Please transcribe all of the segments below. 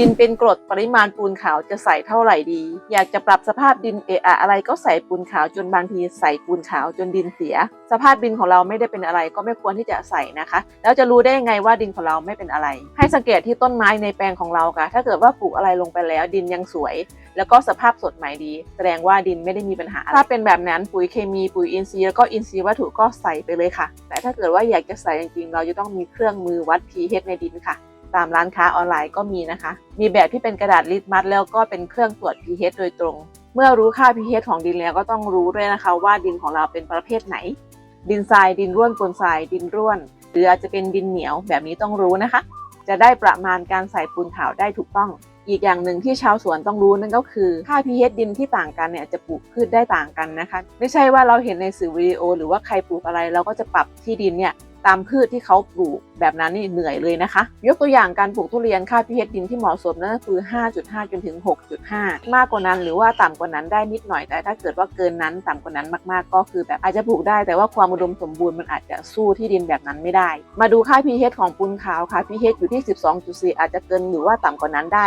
ดินเป็นกรดปริมาณปูนขาวจะใส่เท่าไหร่ดี อยากจะปรับสภาพดินเอะอะอะไรก็ใส่ปูนขาวจนบางทีใส่ปูนขาวจนดินเสีย สภาพดินของเราไม่ได้เป็นอะไรก็ไม่ควรที่จะใส่นะคะ แล้วจะรู้ได้ยังไงว่าดินของเราไม่เป็นอะไร ให้สังเกตที่ต้นไม้ในแปลงของเราค่ะ ถ้าเกิดว่าปลูกอะไรลงไปแล้ว ดินยังสวย แล้วก็สภาพสดใหม่ดี แสดงว่าดินไม่ได้มีปัญหา ถ้าเป็นแบบนั้นปุ๋ยเคมีปุ๋ยอินทรีย์แล้วก็อินทรีย์วัตถุก็ใส่ไปเลยค่ะ แต่ถ้าเกิดว่าอยากจะใส่จริงๆเราจะต้องมีเครื่องมือวัด pH ในดินค่ะ ตามร้านค้าออนไลน์ก็มีนะคะ มีแบบที่เป็นกระดาษลิตมัสแล้วก็เป็นเครื่องตรวจ pH โดยตรง เมื่อรู้ค่า pH ของดินแล้วก็ต้องรู้ด้วยนะคะ ว่าดินของเราเป็นประเภทไหน ดินทรายดินร่วนปนทรายดินร่วน หรืออาจจะเป็นดินเหนียวแบบนี้ต้องรู้นะคะ จะได้ประมาณการใส่ปูนขาวได้ถูกต้องอีกอย่างหนึ่งที่ชาวสวนต้องรู้นั่นก็คือค่า pH ดินที่ต่างกันเนี่ยจะปลูกพืชได้ต่างกันนะคะ ไม่ใช่ว่าเราเห็นในสื่อวิดีโอ หรือว่าใครปลูกอะไรเราก็จะปรับที่ดินเนี่ย ตามพืชที่เขาปลูกแบบนั้นนี่เหนื่อยเลยนะคะ ยกตัวอย่างการปลูกทุเรียนค่า pH ดินที่เหมาะสมนั่นก็คือ 5.5 จนถึง 6.5 มากกว่านั้นหรือว่าต่ำกว่านั้นได้นิดหน่อยแต่ถ้าเกิดว่าเกินนั้นต่ำกว่านั้นมากๆ ก็คือแบบอาจจะปลูกได้แต่ว่าความอุดมสมบูรณ์มันอาจจะสู้ที่ดินแบบนั้นไม่ได้ มาดูค่า pH ของปูนขาวค่ะ pH อยู่ที่ 12.4 อาจจะเกินหรือว่าต่ำกว่านั้นได้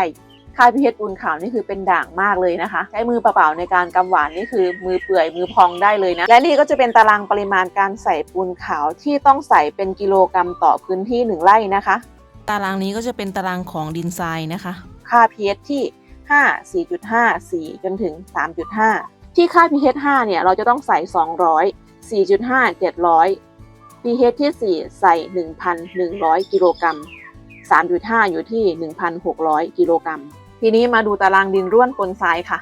ค่า pH ปูนขาวนี่คือเป็นด่างมากเลยนะคะ ใช้มือเปล่าๆในการกำหวานนี่คือมือเปื่อยมือพองได้เลยนะ และนี่ก็จะเป็นตารางปริมาณการใส่ปูนขาวที่ต้องใส่เป็นกิโลกรัมต่อพื้นที่1ไร่นะคะ ตารางนี้ก็จะเป็นตารางของดินทรายนะคะ ค่า pH ที่ 5 4.5 4 จนถึง 3.5 ที่ค่า pH 5เนี่ยเราจะต้องใส่ 200 4.5 700 pH ที่ 4 ใส่ 1,100 กิโลกรัม 3.5 อยู่ที่ 1,600 กิโลกรัม ทีนี้มาดูตารางดินร่วนปนทรายค่ะ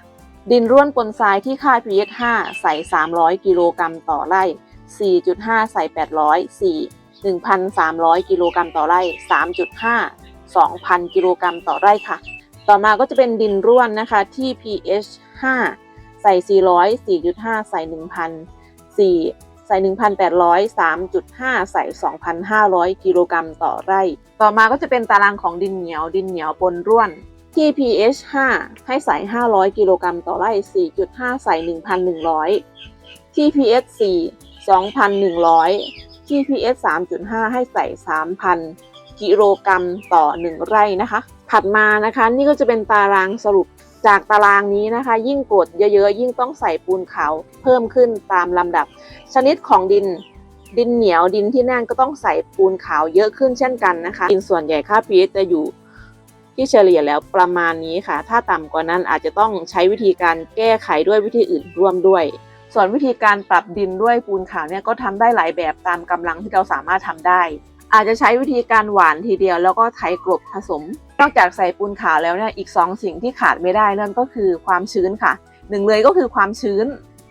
ดินร่วนปนทรายที่ค่า pH 5 ใส่ 300 กิโลกรัมต่อไร่ 4.5 ใส่ 800 4 1,300 กิโลกรัมต่อไร่ 3.5 2,000 กิโลกรัมต่อไร่ค่ะ ต่อมาก็จะเป็นดินร่วนนะคะที่ pH 5 ใส่ 400 4.5 ใส่ 1,000 4 ใส่ 1,800 3.5 ใส่ 2,500 กิโลกรัมต่อไร่ ต่อมาก็จะเป็นตารางของดินเหนียว ดินเหนียวปนร่วน ที่ pH 5 ให้ใส่ 500 กิโลกรัมต่อไร่ 4.5 ใส่ 1,100 ที่ pH 4 2,100 ที่ pH 3.5 ให้ใส่ 3,000 กิโลกรัมต่อ 1 ไร่นะคะ ถัดมานะคะนี่ก็จะเป็นตารางสรุป จากตารางนี้นะคะ ยิ่งกดเยอะๆ ยิ่งต้องใส่ปูนขาวเพิ่มขึ้นตามลำดับ ชนิดของดินดินเหนียวดินที่แน่นก็ต้องใส่ปูนขาวเยอะขึ้นเช่นกันนะคะ ดินส่วนใหญ่ค่า pH จะอยู่ที่เฉลี่ยแล้วประมาณนี้ค่ะ ถ้าต่ำกว่านั้นอาจจะต้องใช้วิธีการแก้ไขด้วยวิธีอื่นร่วมด้วย ส่วนวิธีการปรับดินด้วยปูนขาวเนี่ยก็ทำได้หลายแบบตามกำลังที่เราสามารถทำได้ อาจจะใช้วิธีการหวานทีเดียวแล้วก็ไถกลบผสม นอกจากใส่ปูนขาวแล้วเนี่ยอีก 2 สิ่งที่ขาดไม่ได้นั่นก็คือความชื้นค่ะหนึ่งเลยก็คือความชื้น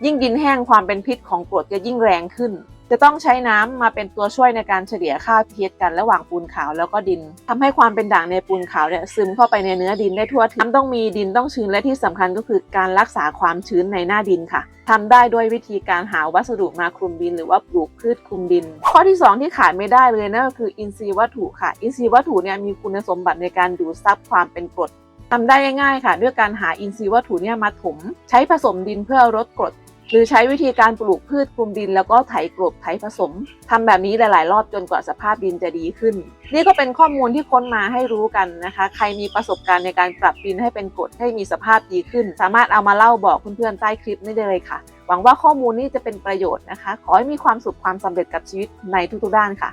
ยิ่งดินแห้งความเป็นพิษของกรดจะยิ่งแรงขึ้น จะต้องใช้น้ำมาเป็นตัวช่วยในการเฉลี่ยค่า pH กันระหว่างปูนขาวแล้วก็ดินทำให้ความเป็นด่างในปูนขาวเนี่ยซึมเข้าไปในเนื้อดินได้ทั่วถึงน้ำต้องมีดินต้องชื้นและที่สำคัญก็คือการรักษาความชื้นในหน้าดินค่ะทำได้ด้วยวิธีการหาวัสดุมาคลุมดิน หรือว่าปลูกพืชคลุมดิน ข้อที่ 2 ที่ขาดไม่ได้เลยนั่นก็คืออินทรีย์วัตถุค่ะ อินทรีย์วัตถุเนี่ยมีคุณสมบัติในการดูดซับความเป็นกรดทำได้ง่ายๆค่ะ ด้วยการหาอินทรีย์วัตถุเนี่ยมาถม ใช้ผสมดินเพื่อลดกรด หรือใช้วิธีการปลูกพืชคลุมดิน แล้วก็ไถกลบไถผสมทำแบบนี้หลาย ๆ รอบจนกว่าสภาพดินจะดีขึ้น นี่ก็เป็นข้อมูลที่ค้นมาให้รู้กันนะคะ ใครมีประสบการณ์ในการปรับดินให้เป็นกรดให้มีสภาพดีขึ้น สามารถเอามาเล่าบอกเพื่อน ๆ ใต้คลิปนี้ได้เลยค่ะ หวังว่าข้อมูลนี้จะเป็นประโยชน์นะคะ ขอให้มีความสุขความสำเร็จกับชีวิตในทุก ๆ ด้านค่ะ